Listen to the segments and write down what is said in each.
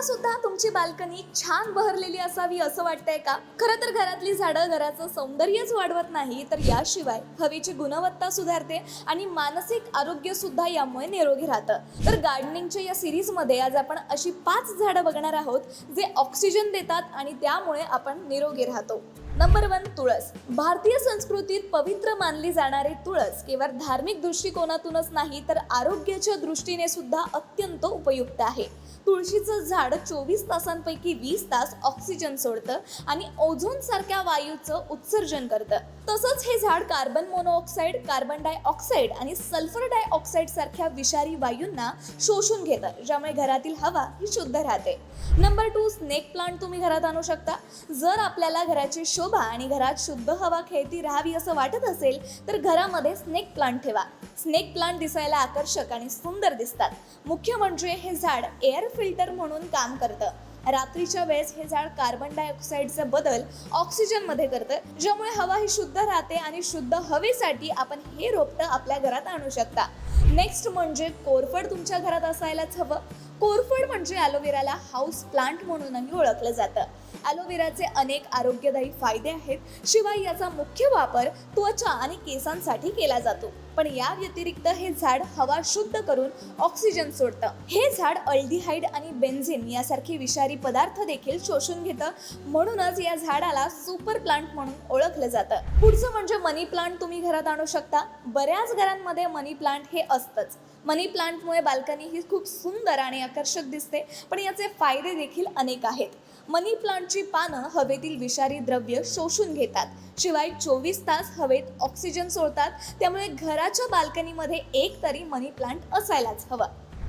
तुम्हाला सुद्धा तुमची बाल्कनी छान बहरलेली असावी असं वाटतंय का? खरं तर घरातली झाडं घराचं सौंदर्यच वाढवत नाही तर याशिवाय हवेची गुणवत्ता सुधारते आणि मानसिक आरोग्य सुद्धा यामुळे निरोगी राहतं. तर गार्डनिंगच्या या सिरीजमध्ये आज आपण अशी पाच झाडं बघणार आहोत जे ऑक्सिजन देतात आणि त्यामुळे आपण निरोगी राहतो. नंबर वन तुळस. भारतीय संस्कृतीत पवित्र मानली जाणारी तुळस केवळ धार्मिक दृष्टिकोनातूनच नाही तर आरोग्याच्या दृष्टीने सुद्धा अत्यंत उपयुक्त आहे. तुळशीचं झाड चोवीस तासांपैकी वीस तास ऑक्सिजन सोडतं आणि ओझोन सारख्या वायूचं उत्सर्जन करतं. तसंच हे झाड कार्बन मोनोऑक्साईड कार्बन डायऑक्साईड आणि सल्फर डायऑक्साईड सारख्या विषारी वायूंना शोषून घेतं ज्यामुळे घरातील हवा ही शुद्ध राहते. नंबर टू स्नेक प्लांट तुम्ही घरात आणू शकता. जर आपल्याला घराची शोभा आणि घरात शुद्ध हवा खेळती राहावी असं वाटत असेल तर घरामध्ये स्नेक प्लांट ठेवा. स्नेक प्लांट दिसायला आकर्षक आणि सुंदर दिसतात. मुख्य म्हणजे हे झाड एअर फिल्टर म्हणून काम करतं. रात्रीच्या वेळेस हे झाड कार्बन डायऑक्साईडचा बदल ऑक्सिजनमध्ये करतं ज्यामुळे हवा ही शुद्ध राहते आणि शुद्ध हवेसाठी आपण हे रोपटं आपल्या घरात आणू शकता. नेक्स्ट म्हणजे कोरफड तुमच्या घरात असायलाच हवं. कोरफड म्हणजे ॲलोवेराला हाऊस प्लांट म्हणूनही ओळखलं जातं. ॲलोवेराचे अनेक आरोग्यदायी फायदे आहेत शिवाय याचा मुख्य वापर त्वचा आणि केसांसाठी केला जातो. पण या व्यतिरिक्त हे झाड हवा शुद्ध करून ऑक्सिजन सोडतं. हे झाड अल्डिहाइड आणि बेन्झिन यासारखे विषारी पदार्थ देखील शोषून घेतं. म्हणूनच या झाडाला सुपर प्लांट म्हणून ओळखलं जातं. पुढचं म्हणजे मनी प्लांट तुम्ही घरात आणू शकता. बऱ्याच घरांमध्ये मनी प्लांट हे असतंच. मनी प्लांटमुळे बाल्कनी ही खूप सुंदर आणि आकर्षक दिसते पण याचे फायदे देखील अनेक आहेत. मनी प्लांटची पानं हवेतील विषारी द्रव्य शोषून घेतात. शिवाय चोवीस तास हवेत ऑक्सिजन सोडतात. त्यामुळे घरात घराच्या बाल्कनीमध्ये एक तरी मनी प्लांट असायलाच हवं.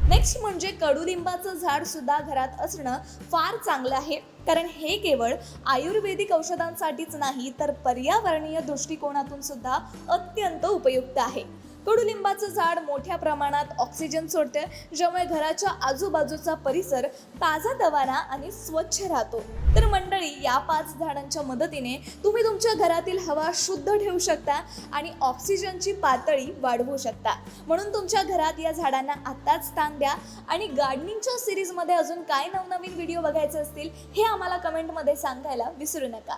नेक्स्ट म्हणजे कडुलिंबाचं झाड सुद्धा घरात असणं फार चांगलं आहे. कारण हे केवळ आयुर्वेदिक औषधांसाठीच नाही तर पर्यावरणीय दृष्टिकोनातून सुद्धा अत्यंत उपयुक्त आहे. कडुलिंबाचं झाड मोठ्या प्रमाणात ऑक्सिजन सोडते ज्यामुळे घराच्या आजूबाजूचा परिसर ताजा दवाना आणि स्वच्छ राहतो. तर मंडळी या पाच झाडांच्या मदतीने तुम्ही तुमच्या घरातील हवा शुद्ध ठेवू शकता आणि ऑक्सिजनची पातळी वाढवू शकता. म्हणून तुमच्या घरात या झाडांना आत्ताच स्थान द्या आणि गार्डनिंगच्या सिरीजमध्ये अजून काय नवनवीन व्हिडिओ बघायचे असतील हे आम्हाला कमेंटमध्ये सांगायला विसरू नका.